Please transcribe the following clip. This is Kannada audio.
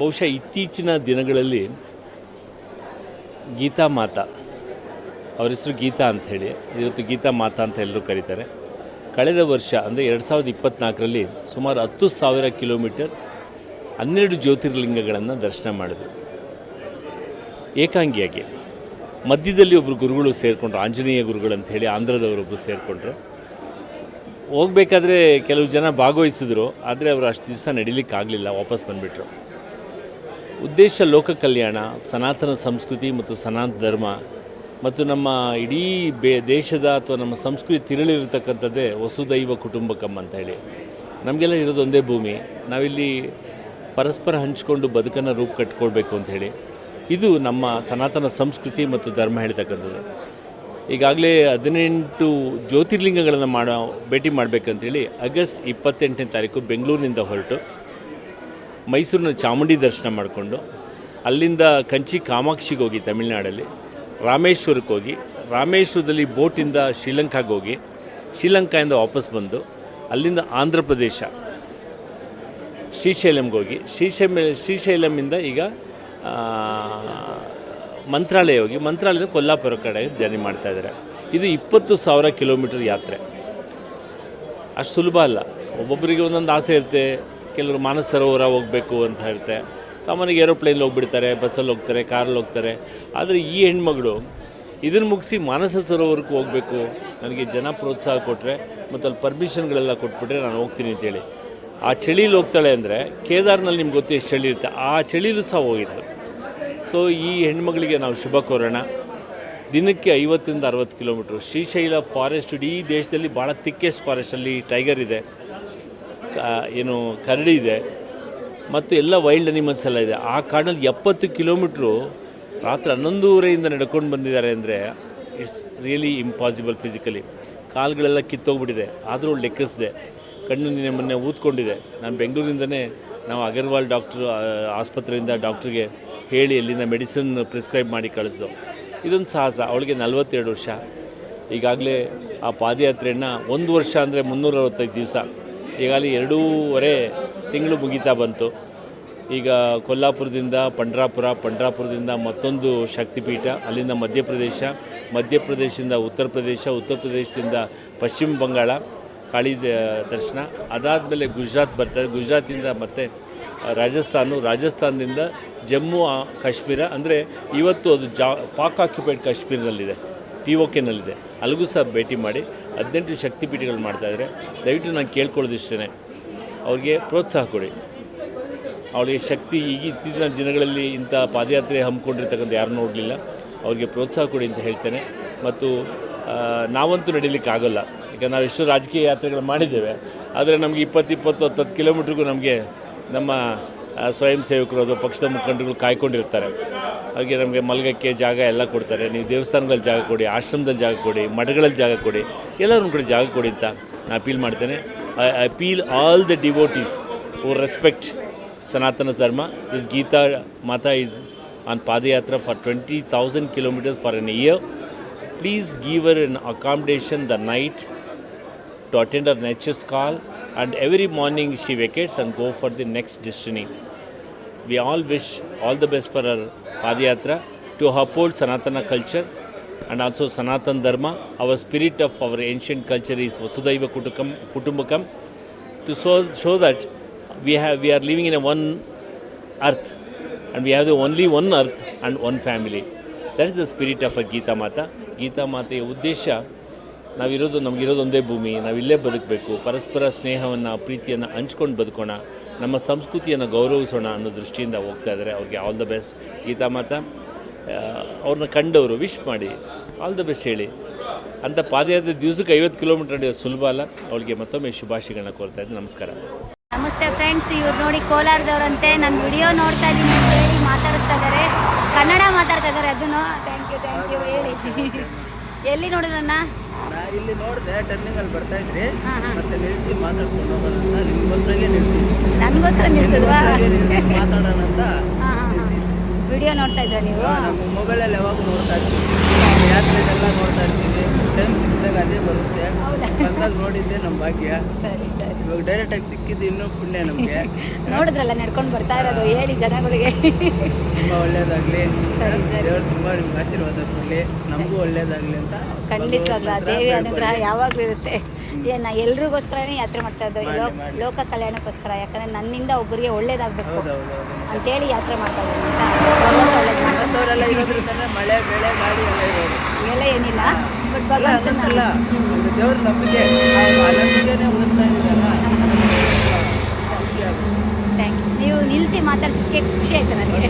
ಬಹುಶಃ ಇತ್ತೀಚಿನ ದಿನಗಳಲ್ಲಿ ಗೀತಾ ಮಾತಾ, ಅವ್ರ ಹೆಸರು ಗೀತಾ ಅಂತ ಹೇಳಿ, ಇವತ್ತು ಗೀತಾ ಮಾತಾ ಅಂತ ಎಲ್ಲರೂ ಕರೀತಾರೆ. ಕಳೆದ ವರ್ಷ, ಅಂದರೆ ಎರಡು ಸಾವಿರದ ಇಪ್ಪತ್ತ್ನಾಲ್ಕರಲ್ಲಿ ಸುಮಾರು ಹತ್ತು ಸಾವಿರ ಕಿಲೋಮೀಟರ್ ಹನ್ನೆರಡು ಜ್ಯೋತಿರ್ಲಿಂಗಗಳನ್ನು ದರ್ಶನ ಮಾಡಿದರು. ಏಕಾಂಗಿಯಾಗಿ. ಮಧ್ಯದಲ್ಲಿ ಒಬ್ಬರು ಗುರುಗಳು ಸೇರಿಕೊಂಡ್ರು, ಆಂಜನೇಯ ಗುರುಗಳು ಅಂತ ಹೇಳಿ ಆಂಧ್ರದವರೊಬ್ಬರು ಸೇರಿಕೊಂಡ್ರು. ಹೋಗಬೇಕಾದ್ರೆ ಕೆಲವು ಜನ ಭಾಗವಹಿಸಿದ್ರು, ಆದರೆ ಅವರು ಅಷ್ಟು ದಿವಸ ನಡೀಲಿಕ್ಕಾಗಲಿಲ್ಲ, ವಾಪಸ್ ಬಂದುಬಿಟ್ರು. ಉದ್ದೇಶ ಲೋಕ ಕಲ್ಯಾಣ, ಸನಾತನ ಸಂಸ್ಕೃತಿ ಮತ್ತು ಸನಾತನ ಧರ್ಮ ಮತ್ತು ನಮ್ಮ ಇಡೀ ಬೇ ದೇಶದ ಅಥವಾ ನಮ್ಮ ಸಂಸ್ಕೃತಿ ತಿರುಳಿರ್ತಕ್ಕಂಥದ್ದೇ ವಸುದೈವ ಕುಟುಂಬಕಂ ಅಂತ ಹೇಳಿ. ನಮಗೆಲ್ಲ ಇರೋದು ಒಂದೇ ಭೂಮಿ. ನಾವಿಲ್ಲಿ ಪರಸ್ಪರ ಹಂಚಿಕೊಂಡು ಬದುಕನ್ನು ರೂಪ ಕಟ್ಕೊಳ್ಬೇಕು ಅಂತ ಹೇಳಿ. ಇದು ನಮ್ಮ ಸನಾತನ ಸಂಸ್ಕೃತಿ ಮತ್ತು ಧರ್ಮ ಹೇಳ್ತಕ್ಕಂಥದ್ದು. ಈಗಾಗಲೇ ಹದಿನೆಂಟು ಜ್ಯೋತಿರ್ಲಿಂಗಗಳನ್ನು ಮಾಡೋ, ಭೇಟಿ ಮಾಡಬೇಕಂತೇಳಿ ಆಗಸ್ಟ್ ಇಪ್ಪತ್ತೆಂಟನೇ ತಾರೀಕು ಬೆಂಗಳೂರಿನಿಂದ ಹೊರಟು. ಮೈಸೂರಿನ ಚಾಮುಂಡಿ ದರ್ಶನ ಮಾಡಿಕೊಂಡು ಅಲ್ಲಿಂದ ಕಂಚಿ ಕಾಮಾಕ್ಷಿಗೆ ಹೋಗಿ ತಮಿಳುನಾಡಲ್ಲಿ, ರಾಮೇಶ್ವರಕ್ಕೆ ಹೋಗಿ, ರಾಮೇಶ್ವರದಲ್ಲಿ ಬೋಟಿಂದ ಶ್ರೀಲಂಕಾಗೆ ಹೋಗಿ, ಶ್ರೀಲಂಕಾಯಿಂದ ವಾಪಸ್ ಬಂದು ಅಲ್ಲಿಂದ ಆಂಧ್ರ ಪ್ರದೇಶ, ಶ್ರೀಶೈಲಂಗೆ ಹೋಗಿ, ಶ್ರೀಶೈಲ, ಶ್ರೀಶೈಲಮಿಂದ ಈಗ ಮಂತ್ರಾಲಯ ಹೋಗಿ, ಮಂತ್ರಾಲಯದ ಕೊಲ್ಲಾಪುರ ಕಡೆ ಜರ್ನಿ ಮಾಡ್ತಾ ಇದ್ದಾರೆ. ಇದು ಇಪ್ಪತ್ತು ಸಾವಿರ ಕಿಲೋಮೀಟರ್ ಯಾತ್ರೆ. ಅಷ್ಟು ಸುಲಭ ಅಲ್ಲ. ಒಬ್ಬೊಬ್ಬರಿಗೆ ಒಂದೊಂದು ಆಸೆ ಇರುತ್ತೆ. ಕೆಲವರು ಮಾನಸ ಸರೋವರ ಹೋಗಬೇಕು ಅಂತ ಇರುತ್ತೆ ಸಾಮಾನ್ಯವಾಗಿ ಏರೋಪ್ಲೇನಲ್ಲಿ ಹೋಗ್ಬಿಡ್ತಾರೆ, ಬಸ್ಸಲ್ಲಿ ಹೋಗ್ತಾರೆ, ಕಾರಲ್ಲಿ ಹೋಗ್ತಾರೆ. ಆದರೆ ಈ ಹೆಣ್ಮಗಳು ಇದನ್ನು ಮುಗಿಸಿ ಮಾನಸ ಸರೋವರಕ್ಕೆ ಹೋಗಬೇಕು. ನನಗೆ ಜನ ಪ್ರೋತ್ಸಾಹ ಕೊಟ್ಟರೆ ಮತ್ತು ಅಲ್ಲಿ ಪರ್ಮಿಷನ್ಗಳೆಲ್ಲ ಕೊಟ್ಬಿಟ್ರೆ ನಾನು ಹೋಗ್ತೀನಿ ಅಂತೇಳಿ. ಆ ಚಳಿಲಿ ಹೋಗ್ತಾಳೆ ಅಂದರೆ ಕೇದಾರ್ನಲ್ಲಿ ನಿಮ್ಗೆ ಗೊತ್ತು ಎಷ್ಟು ಚಳಿ ಇರುತ್ತೆ? ಆ ಚಳಿಲೂ ಸಹ ಹೋಗಿದ್ದು ಸೊ ಈ ಹೆಣ್ಮಗಳಿಗೆ ನಾವು ಶುಭ ಕೋರೋಣ. ದಿನಕ್ಕೆ ಐವತ್ತರಿಂದ ಅರವತ್ತು ಕಿಲೋಮೀಟ್ರು. ಶ್ರೀಶೈಲ ಫಾರೆಸ್ಟ್ ಇಡೀ ದೇಶದಲ್ಲಿ ಭಾಳ ತಿಕ್ಕೆಸ್ಟ್ ಫಾರೆಸ್ಟಲ್ಲಿ ಟೈಗರ್ ಇದೆ. ಏನು ಕರಡಿ ಇದೆ, ಮತ್ತು ಎಲ್ಲ ವೈಲ್ಡ್ ಅನಿಮಲ್ಸ್ ಎಲ್ಲ ಇದೆ. ಆ ಕಾಡಲ್ಲಿ ಎಪ್ಪತ್ತು ಕಿಲೋಮೀಟ್ರು ರಾತ್ರಿ ಹನ್ನೊಂದೂವರೆಯಿಂದ ನಡ್ಕೊಂಡು ಬಂದಿದ್ದಾರೆ ಅಂದರೆ ಇಟ್ಸ್ ರಿಯಲಿ ಇಂಪಾಸಿಬಲ್ ಫಿಸಿಕಲಿ ಕಾಲುಗಳೆಲ್ಲ ಕಿತ್ತೋಗ್ಬಿಟ್ಟಿದೆ, ಆದರೂ ಲೆಕ್ಕಿಸಿದೆ ಕಣ್ಣು ನಿನ್ನೆ ಮೊನ್ನೆ ಊದ್ಕೊಂಡಿದೆ. ನಾನು ಬೆಂಗಳೂರಿಂದನೇ ನಾವು ಅಗರ್ವಾಲ್ ಡಾಕ್ಟ್ರ್ ಆಸ್ಪತ್ರೆಯಿಂದ ಡಾಕ್ಟ್ರಿಗೆ ಹೇಳಿ ಅಲ್ಲಿಂದ ಮೆಡಿಸಿನ್ ಪ್ರಿಸ್ಕ್ರೈಬ್ ಮಾಡಿ ಕಳಿಸ್ದು. ಇದೊಂದು ಸಾಹಸ, ಅವಳಿಗೆ ನಲವತ್ತೆರಡು ವರ್ಷ. ಈಗಾಗಲೇ ಆ ಪಾದಯಾತ್ರೆಯನ್ನು ಒಂದು ವರ್ಷ ಅಂದರೆ ಮುನ್ನೂರ ಅರವತ್ತೈದು ದಿವಸ. ಈಗಾಗಲೇ ಎರಡೂವರೆ ತಿಂಗಳು ಮುಗಿತಾ ಬಂತು. ಈಗ ಕೊಲ್ಲಾಪುರದಿಂದ ಪಂಡ್ರಾಪುರ, ಪಂಡ್ರಾಪುರದಿಂದ ಮತ್ತೊಂದು ಶಕ್ತಿಪೀಠ, ಅಲ್ಲಿಂದ ಮಧ್ಯಪ್ರದೇಶ, ಮಧ್ಯಪ್ರದೇಶದಿಂದ ಉತ್ತರ ಪ್ರದೇಶ, ಉತ್ತರ ಪ್ರದೇಶದಿಂದ ಪಶ್ಚಿಮ ಬಂಗಾಳ, ಕಾಳಿ ದರ್ಶನ. ಅದಾದಮೇಲೆ ಗುಜರಾತ್ ಬರ್ತಾರೆ. ಗುಜರಾತಿಂದ ಮತ್ತೆ ರಾಜಸ್ಥಾನ. ರಾಜಸ್ಥಾನದಿಂದ ಜಮ್ಮು ಕಾಶ್ಮೀರ. ಅಂದರೆ ಇವತ್ತು ಅದು ಜಾ, ಪಾಕ್ ಆಕ್ಯುಪೈಡ್ ಕಾಶ್ಮೀರದಲ್ಲಿದೆ. ಪಿ ಒ ಕೆನಲ್ಲಿದೆ ಅಲ್ಲಿಗೂ ಸಹ ಭೇಟಿ ಮಾಡಿ. ಹದಿನೆಂಟು ಶಕ್ತಿಪೀಠಗಳು ಮಾಡ್ತಾಯಿದ್ರೆ ದಯವಿಟ್ಟು ನಾನು ಕೇಳ್ಕೊಳ್ಳೋದಿಷ್ಟೇ ಅವ್ರಿಗೆ ಪ್ರೋತ್ಸಾಹ ಕೊಡಿ. ಅವಳಿಗೆ ಶಕ್ತಿ ಈಗ ಇತ್ತೀಚಿನ ದಿನಗಳಲ್ಲಿ ಇಂಥ ಪಾದಯಾತ್ರೆ ಹಮ್ಮಿಕೊಂಡಿರ್ತಕ್ಕಂಥ ಯಾರು ನೋಡಲಿಲ್ಲ. ಅವ್ರಿಗೆ ಪ್ರೋತ್ಸಾಹ ಕೊಡಿ ಅಂತ ಹೇಳ್ತೇನೆ. ಮತ್ತು ನಾವಂತೂ ನಡೀಲಿಕ್ಕೆ ಆಗೋಲ್ಲ. ಈಗ ನಾವು ಎಷ್ಟು ರಾಜಕೀಯ ಯಾತ್ರೆಗಳು ಮಾಡಿದ್ದೇವೆ. ಆದರೆ ನಮಗೆ ಇಪ್ಪತ್ತು ಇಪ್ಪತ್ತು, ಹತ್ತತ್ತು ಕಿಲೋಮೀಟ್ರಿಗೂ ನಮಗೆ ನಮ್ಮ ಸ್ವಯಂ ಸೇವಕರು ಅದು ಪಕ್ಷದ ಮುಖಂಡರು ಕಾಯ್ಕೊಂಡಿರ್ತಾರೆ ಹಾಗೆ ನಮಗೆ ಮಲಗಕ್ಕೆ ಜಾಗ ಎಲ್ಲ ಕೊಡ್ತಾರೆ ನೀವು ದೇವಸ್ಥಾನಗಳಲ್ಲಿ ಜಾಗ ಕೊಡಿ ಆಶ್ರಮದಲ್ಲಿ ಜಾಗ ಕೊಡಿ ಮಠಗಳಲ್ಲಿ ಜಾಗ ಕೊಡಿ ಎಲ್ಲರೂ ಕೂಡ ಜಾಗ ಕೊಡಿ ಅಂತ ನಾನು ಅಪೀಲ್ ಮಾಡ್ತೇನೆ I appeal all the devotees for respect Sanatana Dharma is Geeta Mata Mata is on Padayatra for 20,000 kilometers for an year. Please give R N accommodation the night to attend her nature's call and every morning she vacates and go for the next destiny. We all wish all the best for our Padayatra to uphold Sanatana culture and also Sanatan Dharma. Our spirit of our ancient culture is Vasudhaiva Kutukam, Kutumbakam to show, show that we have we are living in a one earth and we have the only one earth and one family that is the spirit of a Geeta Mata Geeta ಮಾತೆಯ ಉದ್ದೇಶ ನಾವಿರೋದು ನಮಗಿರೋದು ಒಂದೇ ಭೂಮಿ ನಾವಿಲ್ಲೇ ಬದುಕಬೇಕು ಪರಸ್ಪರ ಸ್ನೇಹವನ್ನು ಪ್ರೀತಿಯನ್ನು ಹಂಚ್ಕೊಂಡು ಬದುಕೋಣ ನಮ್ಮ ಸಂಸ್ಕೃತಿಯನ್ನು ಗೌರವಿಸೋಣ ಅನ್ನೋ ದೃಷ್ಟಿಯಿಂದ ಹೋಗ್ತಾ ಇದ್ದಾರೆ. ಅವ್ರಿಗೆ all the best Geeta Mata ಅವ್ರನ್ನ ಕಂಡವರು ವಿಶ್ ಮಾಡಿ. ಆಲ್ ದ ಬೆಸ್ಟ್ ಹೇಳಿ. ಅಂಥ ಪಾದಯಾತ್ರೆ ದಿವಸಕ್ಕೆ ಐವತ್ತು ಕಿಲೋಮೀಟರ್ ನಡೆಯೋದು ಸುಲಭ ಅಲ್ಲ. ಅವಳಿಗೆ ಮತ್ತೊಮ್ಮೆ ಶುಭಾಶಯಗಳನ್ನ ಕೋರ್ತಾ ಇದ್ದೀನಿ. ನಮಸ್ಕಾರ. ನಮಸ್ತೆ ಫ್ರೆಂಡ್ಸ್ ಇವ್ರು ನೋಡಿ ಕೋಲಾರದವರಂತೆ. ನನ್ನ ವಿಡಿಯೋ ನೋಡ್ತಾ ಇದ್ದೀನಿ ಅಂತ ಮಾತಾಡ್ತಾ ಇದ್ದಾರೆ. ಕನ್ನಡ ಮಾತಾಡ್ತಾ ಇದ್ದಾರೆ. ಅದನ್ನು ಥ್ಯಾಂಕ್ ಯು ಥ್ಯಾಂಕ್ ಯು ಹೇಳಿ. ಎಲ್ಲಿ ನೋಡಿದಣ್ಣ ಇಲ್ಲಿ ನೋಡಿದೆ ಟರ್ನಿಂಗ್ ಅಲ್ಲಿ ಬರ್ತಾ ಇದ್ರಿ. ಮತ್ತೆ ನಿಲ್ಸಿ ಮಾತಾಡ್ಕೊಂಡು ಹೋಗೋಣ ಅಂತ ನಿಮ್ಗೋಸ್ಕರಾಗೆ ನಿಲ್ಸಿ. ನನಗೋಸ್ಕರ ನಿಲ್ಸಿದ್ವಾ ಮಾತಾಡೋಣ ಅಂತ ವಿಡಿಯೋ ನೋಡ್ತಾ ಇದ್ರಾ ನೀವು? ನಮ್ಮ ಮೊಬೈಲಲ್ಲಿ ಯಾವಾಗ ನೋಡ್ತಾ ಇರ್ತೀವಿ. ಯಾತ್ರೆದೆಲ್ಲ ನೋಡ್ತಾ ಇರ್ತೀವಿ. ಟೈಮ್ ಸಿಕ್ಕಿದಾಗ ಅದೇ ಬರುತ್ತೆ? ಬಂದಾಗ ನೋಡಿದ್ದೆ ನಮ್ಮ ಭಾಗ್ಯ. ಸರಿ ಸರಿ. ಇವಾಗ ಡೈರೆಕ್ಟ್ ಆಗಿ ಸಿಕ್ಕಿದ್ದು ಇನ್ನೂ ಪುಣ್ಯ ನಮಗೆ. ನೋಡಿದ್ರಲ್ಲ ನಡ್ಕೊಂಡು ಬರ್ತಾ ಇರೋದು ಹೇಳಿ ಜನಗಳಿಗೆ. ತುಂಬಾ ಒಳ್ಳೇದಾಗ್ಲಿ. ದೇವ್ರ ತುಂಬ ನಿಮ್ಗೆ ಆಶೀರ್ವಾದ ಕೊಡ್ಲಿ. ನಮಗೂ ಒಳ್ಳೇದಾಗ್ಲಿ ಅಂತ ಖಂಡಿತ ದೇವಿ ಅನುಗ್ರಹ. ಯಾವಾಗಲೂ ಇರುತ್ತೆ. ನಾ ಎಲ್ರಿಗೋಸ್ಕರನೇ ಯಾತ್ರೆ ಮಾಡ್ತಾ ಇದ್ದೆ ಲೋಕ ಕಲ್ಯಾಣಕ್ಕೋಸ್ಕರ ಯಾಕಂದ್ರೆ ನನ್ನಿಂದ ಒಬ್ಬರಿಗೆ ಒಳ್ಳೇದಾಗಬೇಕು. ಅಂತೇಳಿ ಯಾತ್ರೆ ಮಾಡ್ತಾ ಇದ್ದೀನಿ ಒಳ್ಳೇದು ಮಳೆ ಬೆಳೆ ಗಾಡಿ ಎಲ್ಲ ಇರೋದು. ಇವೆಲ್ಲ ಏನಿಲ್ಲ. ಅಲ್ಲ ಭಗವಂತನ ಒಂದು ದೇವ್ರ ನಂಬಿಕೆ. ಆ ನಂಬಿಕೆನೇ ಉಳಿಸ್ತಾ ಇದ್ದೀರಲ್ಲ ನೀವು ನಿಲ್ಲಿಸಿ ಮಾತಾಡ್ಸೋಕ್ಕೆ ಖುಷಿ ಆಯ್ತು ನನಗೆ.